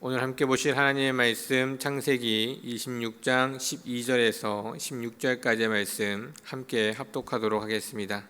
오늘 함께 보실 하나님의 말씀 창세기 26장 12절에서 16절까지의 말씀 함께 합독하도록 하겠습니다.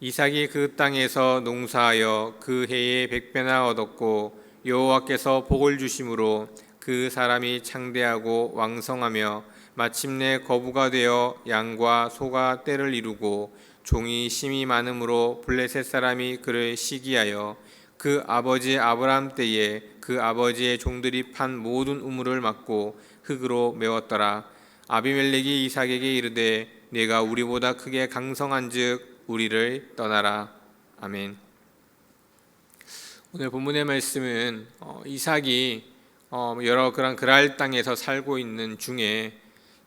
이삭이 그 땅에서 농사하여 그 해에 백배나 얻었고 여호와께서 복을 주심으로 그 사람이 창대하고 왕성하며 마침내 거부가 되어 양과 소가 때를 이루고 종이 심이 많으므로 블레셋 사람이 그를 시기하여 그 아버지 아브람 때에 그 아버지의 종들이 판 모든 우물을 막고 흙으로 메웠더라. 아비멜렉이 이삭에게 이르되 내가 우리보다 크게 강성한즉 우리를 떠나라. 아멘. 오늘 본문의 말씀은 어, 이삭이 어, 여러 그런 그랄 땅에서 살고 있는 중에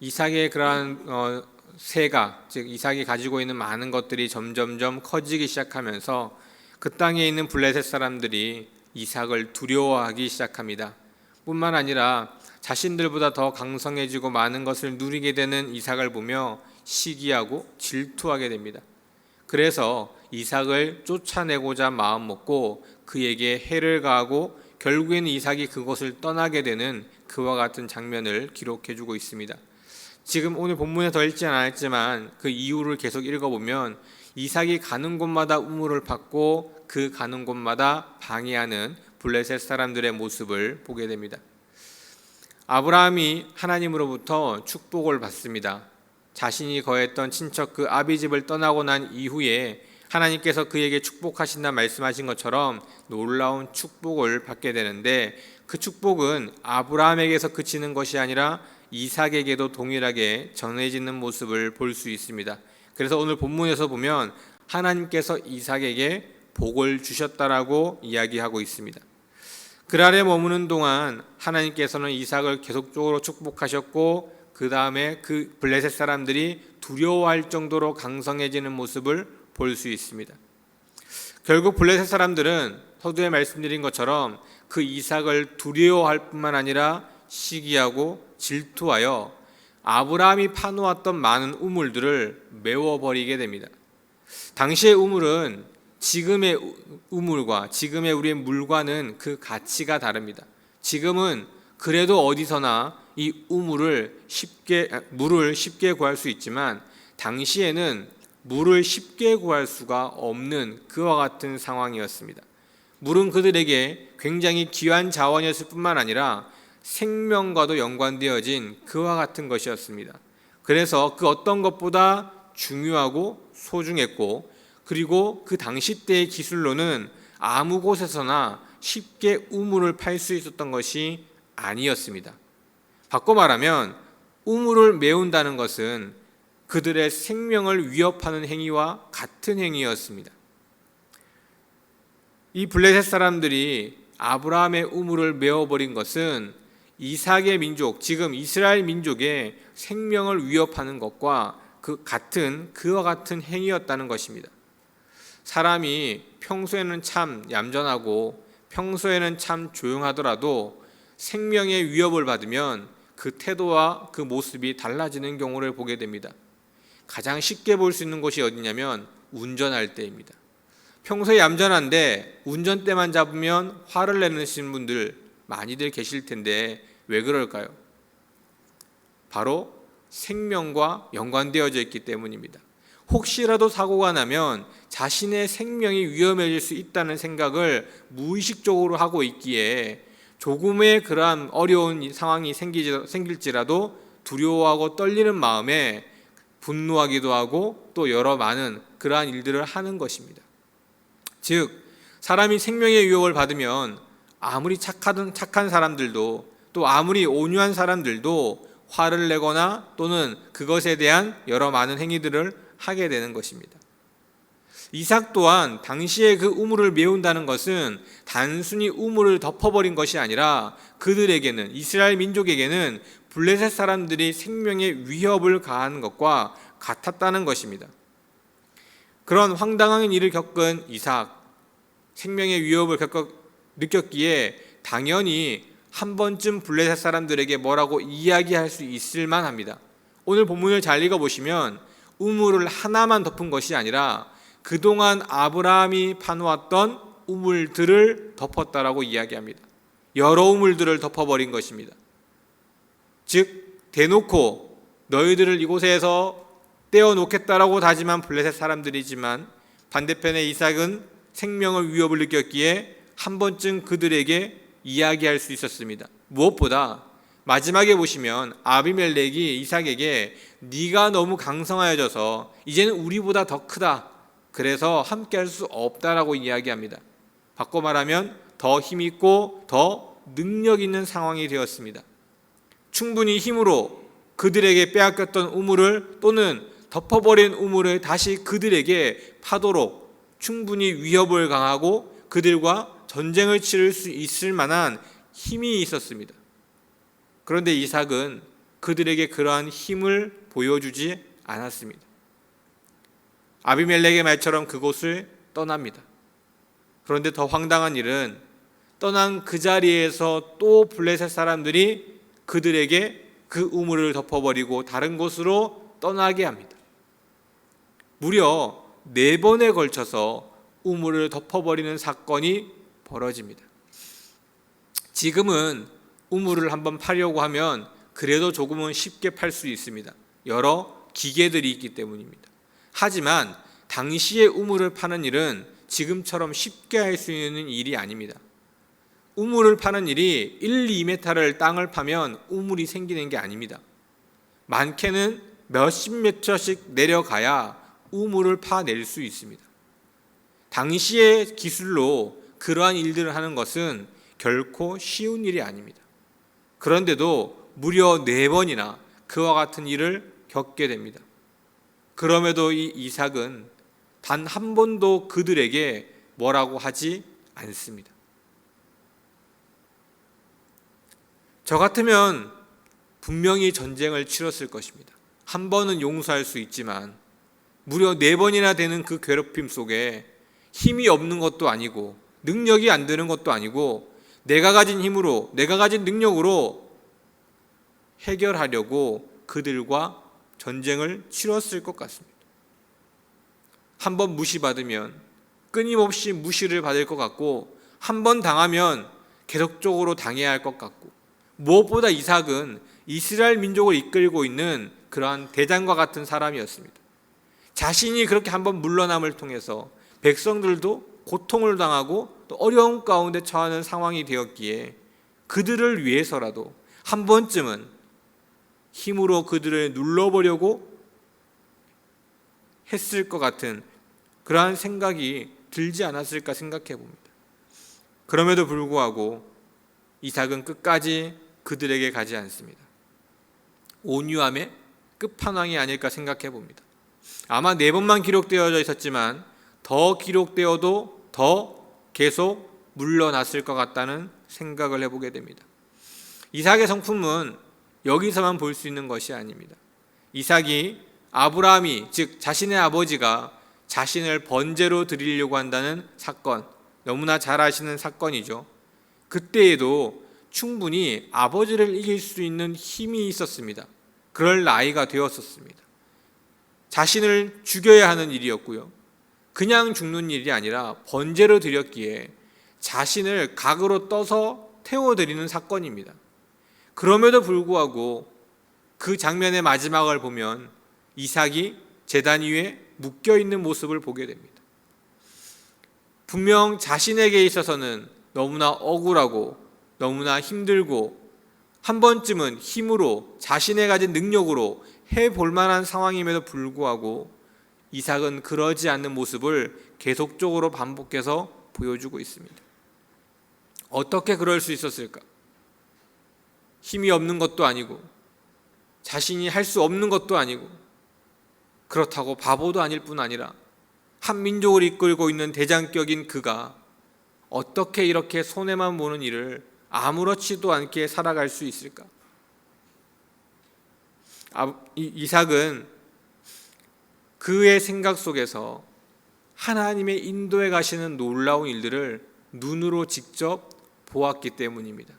이삭의 그러한 어, 세가 즉 이삭이 가지고 있는 많은 것들이 점점점 커지기 시작하면서 그 땅에 있는 블레셋 사람들이 이삭을 두려워하기 시작합니다. 뿐만 아니라 자신들보다 더 강성해지고 많은 것을 누리게 되는 이삭을 보며 시기하고 질투하게 됩니다. 그래서 이삭을 쫓아내고자 마음 먹고 그에게 해를 가하고 결국에는 이삭이 그곳을 떠나게 되는 그와 같은 장면을 기록해 주고 있습니다. 지금 오늘 본문에 더 읽지 않았지만 그 이유를 계속 읽어보면 이삭이 가는 곳마다 우물을 팠고 그 가는 곳마다 방해하는 블레셋 사람들의 모습을 보게 됩니다. 아브라함이 하나님으로부터 축복을 받습니다. 자신이 거했던 친척 그 아비 집을 떠나고 난 이후에 하나님께서 그에게 축복하신다 말씀하신 것처럼 놀라운 축복을 받게 되는데 그 축복은 아브라함에게서 그치는 것이 아니라 이삭에게도 동일하게 전해지는 모습을 볼 수 있습니다. 그래서 오늘 본문에서 보면 하나님께서 이삭에게 복을 주셨다라고 이야기하고 있습니다. 그랄에 머무는 동안 하나님께서는 이삭을 계속적으로 축복하셨고 그 다음에 그 블레셋 사람들이 두려워할 정도로 강성해지는 모습을 볼 수 있습니다. 결국 블레셋 사람들은 서두에 말씀드린 것처럼 그 이삭을 두려워할 뿐만 아니라 시기하고 질투하여 아브라함이 파놓았던 많은 우물들을 메워버리게 됩니다. 당시의 우물은 지금의 우물과 지금의 우리의 물과는 그 가치가 다릅니다. 지금은 그래도 어디서나 이 우물을 쉽게 물을 쉽게 구할 수 있지만 당시에는 물을 쉽게 구할 수가 없는 그와 같은 상황이었습니다. 물은 그들에게 굉장히 귀한 자원이었을 뿐만 아니라 생명과도 연관되어진 그와 같은 것이었습니다. 그래서 그 어떤 것보다 중요하고 소중했고 그리고 그 당시 때의 기술로는 아무 곳에서나 쉽게 우물을 팔 수 있었던 것이 아니었습니다. 바꿔 말하면 우물을 메운다는 것은 그들의 생명을 위협하는 행위와 같은 행위였습니다. 이 블레셋 사람들이 아브라함의 우물을 메워버린 것은 이삭의 민족, 지금 이스라엘 민족의 생명을 위협하는 것과 그 같은 그와 같은 행위였다는 것입니다. 사람이 평소에는 참 얌전하고 평소에는 참 조용하더라도 생명의 위협을 받으면 그 태도와 그 모습이 달라지는 경우를 보게 됩니다. 가장 쉽게 볼 수 있는 곳이 어디냐면 운전할 때입니다. 평소에 얌전한데 운전대만 잡으면 화를 내시는 분들 많이들 계실 텐데 왜 그럴까요? 바로 생명과 연관되어져 있기 때문입니다. 혹시라도 사고가 나면 자신의 생명이 위험해질 수 있다는 생각을 무의식적으로 하고 있기에 조금의 그러한 어려운 상황이 생길지라도 두려워하고 떨리는 마음에 분노하기도 하고 또 여러 많은 그러한 일들을 하는 것입니다. 즉 사람이 생명의 위협을 받으면 아무리 착하든 착한 사람들도 또 아무리 온유한 사람들도 화를 내거나 또는 그것에 대한 여러 많은 행위들을 하게 되는 것입니다. 이삭 또한 당시에 그 우물을 메운다는 것은 단순히 우물을 덮어버린 것이 아니라 그들에게는 이스라엘 민족에게는 블레셋 사람들이 생명의 위협을 가하는 것과 같았다는 것입니다. 그런 황당한 일을 겪은 이삭 생명의 위협을 겪 느꼈기에 당연히 한 번쯤 블레셋 사람들에게 뭐라고 이야기할 수 있을 만합니다. 오늘 본문을 잘 읽어보시면 우물을 하나만 덮은 것이 아니라 그동안 아브라함이 파놓았던 우물들을 덮었다라고 이야기합니다. 여러 우물들을 덮어버린 것입니다. 즉 대놓고 너희들을 이곳에서 떼어 놓겠다라고 다짐한 블레셋 사람들이지만 반대편에 이삭은 생명을 위협을 느꼈기에 한 번쯤 그들에게 이야기할 수 있었습니다. 무엇보다 마지막에 보시면 아비멜렉이 이삭에게 네가 너무 강성하여져서 이제는 우리보다 더 크다. 그래서 함께 할 수 없다라고 이야기합니다. 바꿔 말하면 더 힘있고 더 능력 있는 상황이 되었습니다. 충분히 힘으로 그들에게 빼앗겼던 우물을 또는 덮어버린 우물을 다시 그들에게 파도록 충분히 위협을 강하고 그들과 전쟁을 치를 수 있을 만한 힘이 있었습니다. 그런데 이삭은 그들에게 그러한 힘을 보여주지 않았습니다. 아비멜렉의 말처럼 그곳을 떠납니다. 그런데 더 황당한 일은 떠난 그 자리에서 또 블레셋 사람들이 그들에게 그 우물을 덮어버리고 다른 곳으로 떠나게 합니다. 무려 네 번에 걸쳐서 우물을 덮어버리는 사건이 벌어집니다. 지금은 우물을 한번 파려고 하면 그래도 조금은 쉽게 팔 수 있습니다. 여러 기계들이 있기 때문입니다. 하지만 당시의 우물을 파는 일은 지금처럼 쉽게 할 수 있는 일이 아닙니다. 우물을 파는 일이 1, 2m를 땅을 파면 우물이 생기는 게 아닙니다. 많게는 몇십 미터씩 내려가야 우물을 파낼 수 있습니다. 당시의 기술로 그러한 일들을 하는 것은 결코 쉬운 일이 아닙니다. 그런데도 무려 네 번이나 그와 같은 일을 겪게 됩니다. 그럼에도 이 이삭은 단 한 번도 그들에게 뭐라고 하지 않습니다. 저 같으면 분명히 전쟁을 치렀을 것입니다. 한 번은 용서할 수 있지만 무려 네 번이나 되는 그 괴롭힘 속에 힘이 없는 것도 아니고 능력이 안 되는 것도 아니고 내가 가진 힘으로 내가 가진 능력으로 해결하려고 그들과 전쟁을 치렀을 것 같습니다. 한번 무시받으면 끊임없이 무시를 받을 것 같고 한 번 당하면 계속적으로 당해야 할 것 같고 무엇보다 이삭은 이스라엘 민족을 이끌고 있는 그러한 대장과 같은 사람이었습니다. 자신이 그렇게 한번 물러남을 통해서 백성들도 고통을 당하고 또 어려운 가운데 처하는 상황이 되었기에 그들을 위해서라도 한 번쯤은 힘으로 그들을 눌러보려고 했을 것 같은 그러한 생각이 들지 않았을까 생각해 봅니다. 그럼에도 불구하고 이삭은 끝까지 그들에게 가지 않습니다. 온유함의 끝판왕이 아닐까 생각해 봅니다. 아마 네 번만 기록되어져 있었지만 더 기록되어도 더 계속 물러났을 것 같다는 생각을 해보게 됩니다. 이삭의 성품은 여기서만 볼 수 있는 것이 아닙니다. 이삭이 아브라함이 즉 자신의 아버지가 자신을 번제로 드리려고 한다는 사건 너무나 잘 아시는 사건이죠. 그때에도 충분히 아버지를 이길 수 있는 힘이 있었습니다. 그럴 나이가 되었었습니다. 자신을 죽여야 하는 일이었고요. 그냥 죽는 일이 아니라 번제로 드렸기에 자신을 각으로 떠서 태워드리는 사건입니다. 그럼에도 불구하고 그 장면의 마지막을 보면 이삭이 재단 위에 묶여 있는 모습을 보게 됩니다. 분명 자신에게 있어서는 너무나 억울하고 너무나 힘들고 한 번쯤은 힘으로 자신의 가진 능력으로 해볼 만한 상황임에도 불구하고 이삭은 그러지 않는 모습을 계속적으로 반복해서 보여주고 있습니다. 어떻게 그럴 수 있었을까? 힘이 없는 것도 아니고 자신이 할 수 없는 것도 아니고 그렇다고 바보도 아닐 뿐 아니라 한 민족을 이끌고 있는 대장격인 그가 어떻게 이렇게 손해만 보는 일을 아무렇지도 않게 살아갈 수 있을까? 아, 이삭은 그의 생각 속에서 하나님의 인도에 가시는 놀라운 일들을 눈으로 직접 보았기 때문입니다.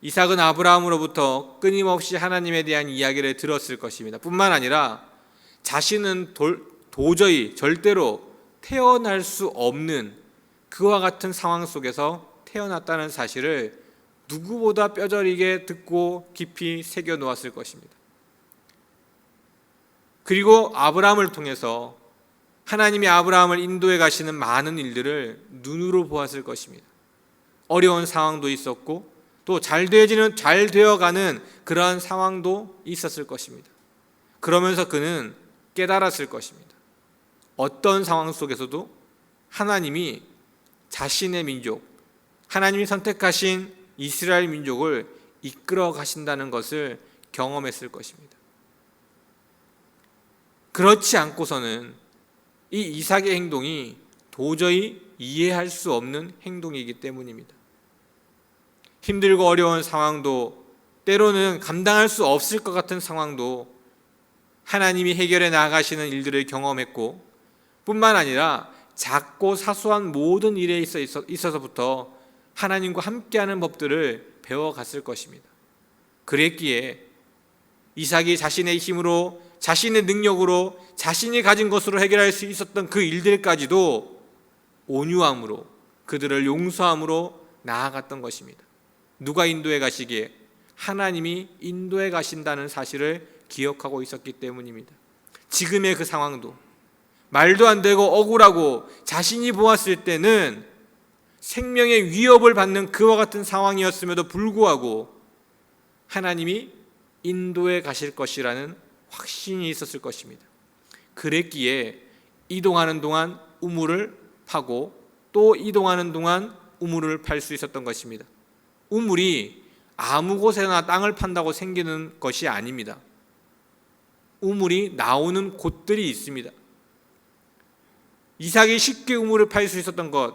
이삭은 아브라함으로부터 끊임없이 하나님에 대한 이야기를 들었을 것입니다. 뿐만 아니라 자신은 도, 도저히 절대로 태어날 수 없는 그와 같은 상황 속에서 태어났다는 사실을 누구보다 뼈저리게 듣고 깊이 새겨 놓았을 것입니다. 그리고 아브라함을 통해서 하나님이 아브라함을 인도해 가시는 많은 일들을 눈으로 보았을 것입니다. 어려운 상황도 있었고 또 잘 되어지는 잘 되어가는 그러한 상황도 있었을 것입니다. 그러면서 그는 깨달았을 것입니다. 어떤 상황 속에서도 하나님이 자신의 민족, 하나님이 선택하신 이스라엘 민족을 이끌어 가신다는 것을 경험했을 것입니다. 그렇지 않고서는 이 이삭의 행동이 도저히 이해할 수 없는 행동이기 때문입니다. 힘들고 어려운 상황도 때로는 감당할 수 없을 것 같은 상황도 하나님이 해결해 나가시는 일들을 경험했고 뿐만 아니라 작고 사소한 모든 일에 있어 있어서부터 하나님과 함께하는 법들을 배워갔을 것입니다. 그랬기에 이삭이 자신의 힘으로 자신의 능력으로 자신이 가진 것으로 해결할 수 있었던 그 일들까지도 온유함으로 그들을 용서함으로 나아갔던 것입니다. 누가 인도에 가시기에 하나님이 인도에 가신다는 사실을 기억하고 있었기 때문입니다. 지금의 그 상황도 말도 안 되고 억울하고 자신이 보았을 때는 생명의 위협을 받는 그와 같은 상황이었음에도 불구하고 하나님이 인도에 가실 것이라는 확신이 있었을 것입니다. 그랬기에 이동하는 동안 우물을 파고 또 이동하는 동안 우물을 팔 수 있었던 것입니다. 우물이 아무 곳에나 땅을 판다고 생기는 것이 아닙니다. 우물이 나오는 곳들이 있습니다. 이삭이 쉽게 우물을 팔 수 있었던 것,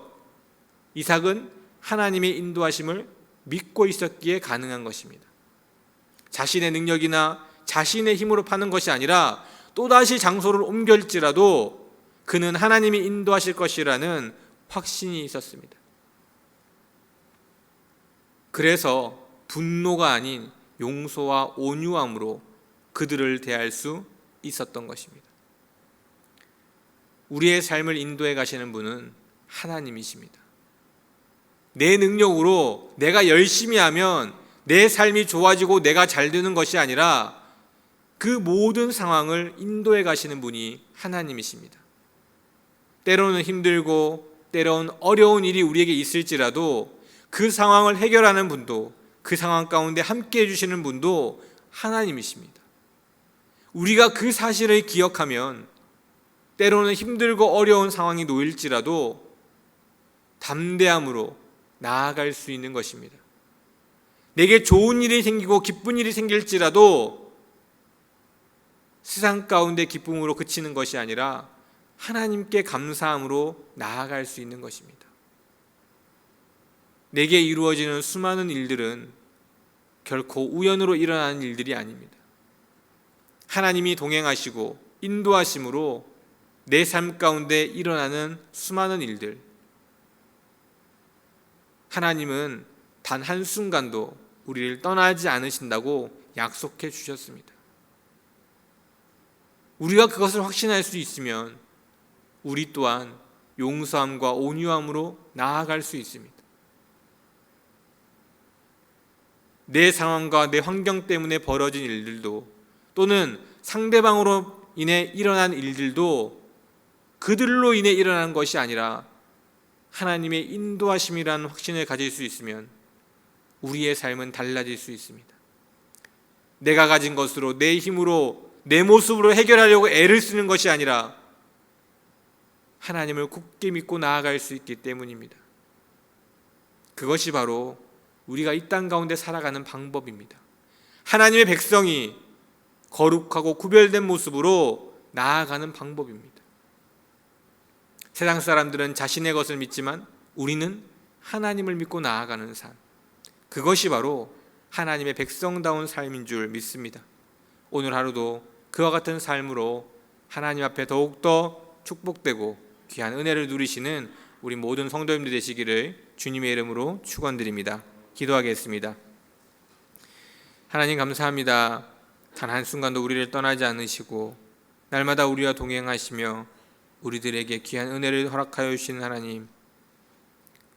이삭은 하나님의 인도하심을 믿고 있었기에 가능한 것입니다. 자신의 능력이나 자신의 힘으로 파는 것이 아니라 또다시 장소를 옮길지라도 그는 하나님이 인도하실 것이라는 확신이 있었습니다. 그래서 분노가 아닌 용서와 온유함으로 그들을 대할 수 있었던 것입니다. 우리의 삶을 인도해 가시는 분은 하나님이십니다. 내 능력으로 내가 열심히 하면 내 삶이 좋아지고 내가 잘 되는 것이 아니라 그 모든 상황을 인도해 가시는 분이 하나님이십니다. 때로는 힘들고 때로는 어려운 일이 우리에게 있을지라도 그 상황을 해결하는 분도 그 상황 가운데 함께 해주시는 분도 하나님이십니다. 우리가 그 사실을 기억하면 때로는 힘들고 어려운 상황이 놓일지라도 담대함으로 나아갈 수 있는 것입니다. 내게 좋은 일이 생기고 기쁜 일이 생길지라도 세상 가운데 기쁨으로 그치는 것이 아니라 하나님께 감사함으로 나아갈 수 있는 것입니다. 내게 이루어지는 수많은 일들은 결코 우연으로 일어나는 일들이 아닙니다. 하나님이 동행하시고 인도하심으로 내 삶 가운데 일어나는 수많은 일들, 하나님은 단 한순간도 우리를 떠나지 않으신다고 약속해 주셨습니다. 우리가 그것을 확신할 수 있으면 우리 또한 용서함과 온유함으로 나아갈 수 있습니다. 내 상황과 내 환경 때문에 벌어진 일들도 또는 상대방으로 인해 일어난 일들도 그들로 인해 일어난 것이 아니라 하나님의 인도하심이라는 확신을 가질 수 있으면 우리의 삶은 달라질 수 있습니다. 내가 가진 것으로 내 힘으로 내 모습으로 해결하려고 애를 쓰는 것이 아니라 하나님을 굳게 믿고 나아갈 수 있기 때문입니다. 그것이 바로 우리가 이 땅 가운데 살아가는 방법입니다. 하나님의 백성이 거룩하고 구별된 모습으로 나아가는 방법입니다. 세상 사람들은 자신의 것을 믿지만 우리는 하나님을 믿고 나아가는 삶. 그것이 바로 하나님의 백성다운 삶인 줄 믿습니다. 오늘 하루도 그와 같은 삶으로 하나님 앞에 더욱더 축복되고 귀한 은혜를 누리시는 우리 모든 성도님들 되시기를 주님의 이름으로 축원드립니다. 기도하겠습니다. 하나님 감사합니다. 단 한순간도 우리를 떠나지 않으시고 날마다 우리와 동행하시며 우리들에게 귀한 은혜를 허락하여 주시는 하나님,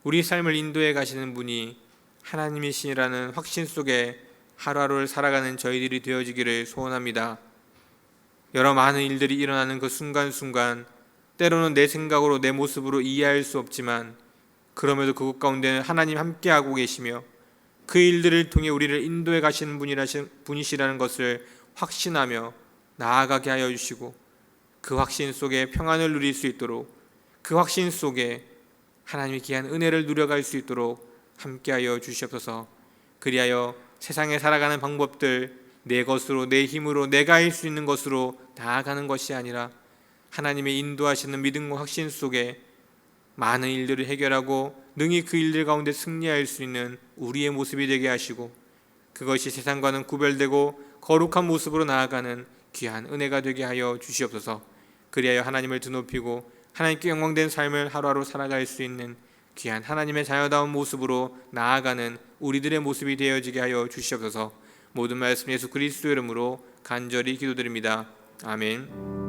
우리 삶을 인도해 가시는 분이 하나님이시라는 확신 속에 하루하루를 살아가는 저희들이 되어지기를 소원합니다. 여러 많은 일들이 일어나는 그 순간순간 때로는 내 생각으로 내 모습으로 이해할 수 없지만 그럼에도 그것 가운데는 하나님 함께하고 계시며 그 일들을 통해 우리를 인도해 가시는 분이시라는 것을 확신하며 나아가게 하여 주시고 그 확신 속에 평안을 누릴 수 있도록 그 확신 속에 하나님의 귀한 은혜를 누려갈 수 있도록 함께하여 주시옵소서. 그리하여 세상에 살아가는 방법들 내 것으로 내 힘으로 내가 할 수 있는 것으로 나아가는 것이 아니라 하나님의 인도하시는 믿음과 확신 속에 많은 일들을 해결하고 능히 그 일들 가운데 승리할 수 있는 우리의 모습이 되게 하시고 그것이 세상과는 구별되고 거룩한 모습으로 나아가는 귀한 은혜가 되게 하여 주시옵소서. 그리하여 하나님을 드높이고 하나님께 영광된 삶을 하루하루 살아갈 수 있는 귀한 하나님의 자녀다운 모습으로 나아가는 우리들의 모습이 되어지게 하여 주시옵소서. 모든 말씀 예수 그리스도 이름으로 간절히 기도드립니다. 아멘.